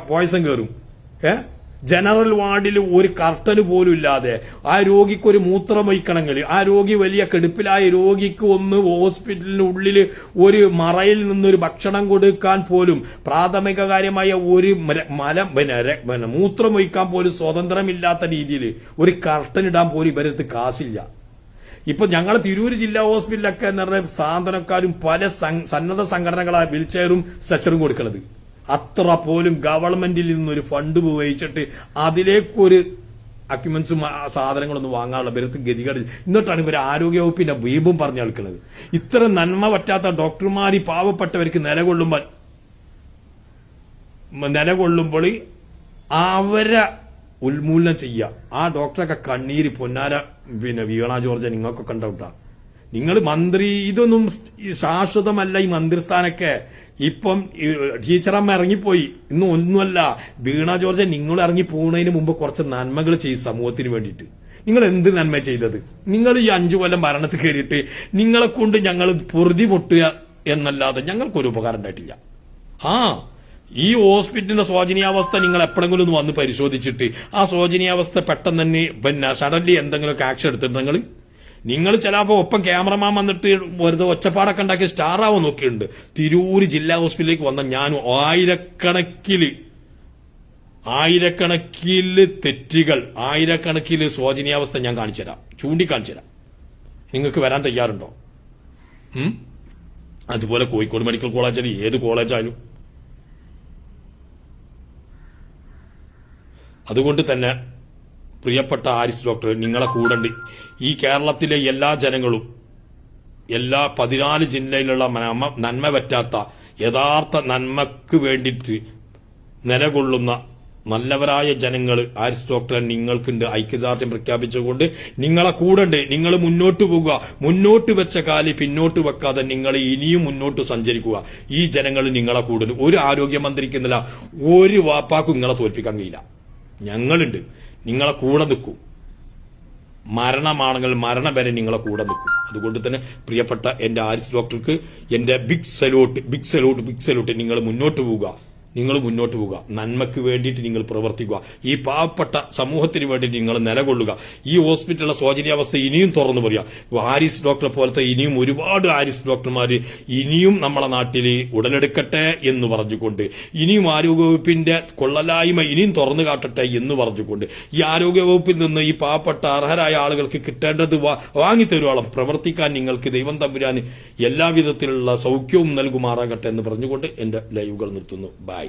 പോയസം കയറും ഏ? ജനറൽ വാർഡിൽ ഒരു കർട്ടന് പോലും ഇല്ലാതെ ആ രോഗിക്ക് ഒരു മൂത്രം വഹിക്കണമെങ്കിൽ ആ രോഗി വലിയ കെടുപ്പിലായ രോഗിക്ക് ഒന്ന് ഹോസ്പിറ്റലിനുള്ളിൽ ഒരു മറയിൽ നിന്നൊരു ഭക്ഷണം കൊടുക്കാൻ പോലും പ്രാഥമിക കാര്യമായ ഒരു മലം പിന്നെ മൂത്രം വഹിക്കാൻ പോലും സ്വതന്ത്രമില്ലാത്ത രീതിയിൽ ഒരു കർട്ടൻ ഇടാൻ പോലും ഇവരടുത്ത് കാശില്ല. ഇപ്പൊ ഞങ്ങൾ തിരൂര് ജില്ലാ ഹോസ്പിറ്റലൊക്കെ എന്ന് പറഞ്ഞ സാന്ത്വനക്കാരും പല സന്നദ്ധ സംഘടനകളായ വീൽചെയറും സ്ട്രെച്ചറും കൊടുക്കുന്നത് അത്ര പോലും ഗവൺമെന്റിൽ നിന്നൊരു ഫണ്ട് ഉപയോഗിച്ചിട്ട് അതിലേക്കൊരു അക്യുമെന്റ്സും സാധനങ്ങളൊന്നും വാങ്ങാനുള്ള ഇവരത്ത് ഗതികേട്. എന്നിട്ടാണ് ഇവർ ആരോഗ്യവകുപ്പിന്റെ വീമ്പും പറഞ്ഞു കേൾക്കുന്നത് ഇത്ര നന്മ പറ്റാത്ത ഡോക്ടർമാർ ഈ പാവപ്പെട്ടവർക്ക് നിലകൊള്ളുമ്പോൾ നിലകൊള്ളുമ്പോൾ അവരെ ഉന്മൂലനം ചെയ്യുക. ആ ഡോക്ടറൊക്കെ കണ്ണീര് പൊന്നാര പിന്നെ വീണ ജോർജ് നിങ്ങൾക്കൊക്കെ ഉണ്ടാവട്ടാ നിങ്ങൾ മന്ത്രി ഇതൊന്നും ശാശ്വതമല്ല ഈ മന്ത്രിസ്ഥാനൊക്കെ. ഇപ്പം ടീച്ചറമ്മ ഇറങ്ങിപ്പോയി. ഇന്നും ഒന്നുമല്ല. വീണ ജോർജ് നിങ്ങൾ ഇറങ്ങി പോകുന്നതിന് മുമ്പ് കുറച്ച് നന്മകൾ ചെയ്യും സമൂഹത്തിന് വേണ്ടിയിട്ട്. നിങ്ങൾ എന്ത് നന്മ ചെയ്തത്? നിങ്ങൾ ഈ അഞ്ചു കൊല്ലം ഭരണത്തിൽ കയറിയിട്ട് നിങ്ങളെ കൊണ്ട് ഞങ്ങൾ പൊറുതി പൊട്ടുക എന്നല്ലാതെ ഞങ്ങൾക്കൊരു ഉപകാരം ഉണ്ടായിട്ടില്ല. ആ ഈ ഹോസ്പിറ്റലിന്റെ ശോചനീയാവസ്ഥ നിങ്ങൾ എപ്പോഴെങ്കിലും ഒന്ന് വന്ന് പരിശോധിച്ചിട്ട് ആ ശോചനീയാവസ്ഥ പെട്ടെന്ന് തന്നെ പിന്നെ സഡൻലി എന്തെങ്കിലുമൊക്കെ ആക്ഷൻ എടുത്തിട്ട് നിങ്ങൾ ചിലപ്പോൾ ഒപ്പം ക്യാമറമാൻ വന്നിട്ട് വെറുതെ ഒച്ചപ്പാടൊക്കെ ഉണ്ടാക്കി സ്റ്റാറാവും നോക്കിയിട്ടുണ്ട്. തിരൂര് ജില്ലാ ഹോസ്പിറ്റലിലേക്ക് വന്ന ഞാൻ ആയിരക്കണക്കിൽ ആയിരക്കണക്കിൽ തെറ്റുകൾ ആയിരക്കണക്കിൽ ശോചനീയാവസ്ഥ ഞാൻ കാണിച്ചുതരാം. ചൂണ്ടിക്കാണിച്ചുതരാം. നിങ്ങൾക്ക് വരാൻ തയ്യാറുണ്ടോ? അതുപോലെ കോഴിക്കോട് മെഡിക്കൽ കോളേജിൽ ഏത് കോളേജായാലും അതുകൊണ്ട് തന്നെ പ്രിയപ്പെട്ട ആരിസ് ഡോക്ടർ നിങ്ങളെ കൂടെ ഈ കേരളത്തിലെ എല്ലാ ജനങ്ങളും എല്ലാ പതിനാല് ജില്ലയിലുള്ള നന്മ പറ്റാത്ത യഥാർത്ഥ നന്മക്ക് വേണ്ടിയിട്ട് നിലകൊള്ളുന്ന നല്ലവരായ ജനങ്ങൾ ആരിസ് ഡോക്ടറെ നിങ്ങൾക്കുണ്ട്. ഐക്യദാർഢ്യം പ്രഖ്യാപിച്ചുകൊണ്ട് നിങ്ങളെ കൂടെ നിങ്ങൾ മുന്നോട്ട് പോകുക മുന്നോട്ട് വെച്ച കാലി പിന്നോട്ട് വെക്കാതെ നിങ്ങൾ ഇനിയും മുന്നോട്ട് സഞ്ചരിക്കുക. ഈ ജനങ്ങൾ നിങ്ങളെ കൂടെ ഒരു ആരോഗ്യമന്ത്രിക്കുന്നില്ല ഒരു വാപ്പാക്കും നിങ്ങളെ തോൽപ്പിക്കാൻ കഴിയില്ല. ഞങ്ങളുണ്ട്. നിങ്ങളെ കൂടെ നിൽക്കും. മരണമാണെങ്കിൽ മരണം വരെ നിങ്ങളെ കൂടെ നിൽക്കും. അതുകൊണ്ട് തന്നെ പ്രിയപ്പെട്ട എന്റെ ആരിസ് ഡോക്ടർക്ക് എന്റെ big salute big salute big salute നിങ്ങൾ മുന്നോട്ട് പോവുക. നിങ്ങൾ മുന്നോട്ട് പോവുക. നന്മയ്ക്ക് വേണ്ടിയിട്ട് നിങ്ങൾ പ്രവർത്തിക്കുക. ഈ പാവപ്പെട്ട സമൂഹത്തിന് വേണ്ടിയിട്ട് നിങ്ങൾ നിലകൊള്ളുക. ഈ ഹോസ്പിറ്റലിലെ ശോചനീയാവസ്ഥ ഇനിയും തുറന്നു പറയുക. ആരിസ് ഡോക്ടറെ പോലത്തെ ഇനിയും ഒരുപാട് ആരിസ് ഡോക്ടർമാർ ഇനിയും നമ്മളെ നാട്ടിൽ ഉടലെടുക്കട്ടെ എന്ന് പറഞ്ഞുകൊണ്ട് ഇനിയും ആരോഗ്യവകുപ്പിന്റെ കൊള്ളലായ്മ ഇനിയും തുറന്നു കാട്ടട്ടെ എന്ന് പറഞ്ഞുകൊണ്ട് ഈ ആരോഗ്യവകുപ്പിൽ നിന്ന് ഈ പാവപ്പെട്ട അർഹരായ ആളുകൾക്ക് കിട്ടേണ്ടത് വാങ്ങിത്തരുവോളം പ്രവർത്തിക്കാൻ നിങ്ങൾക്ക് ദൈവം തമ്പുരാൻ എല്ലാവിധത്തിലുള്ള സൗഖ്യവും നൽകുമാറാകട്ടെ എന്ന് പറഞ്ഞുകൊണ്ട് എന്റെ ലൈവുകൾ നിർത്തുന്നു. ബൈ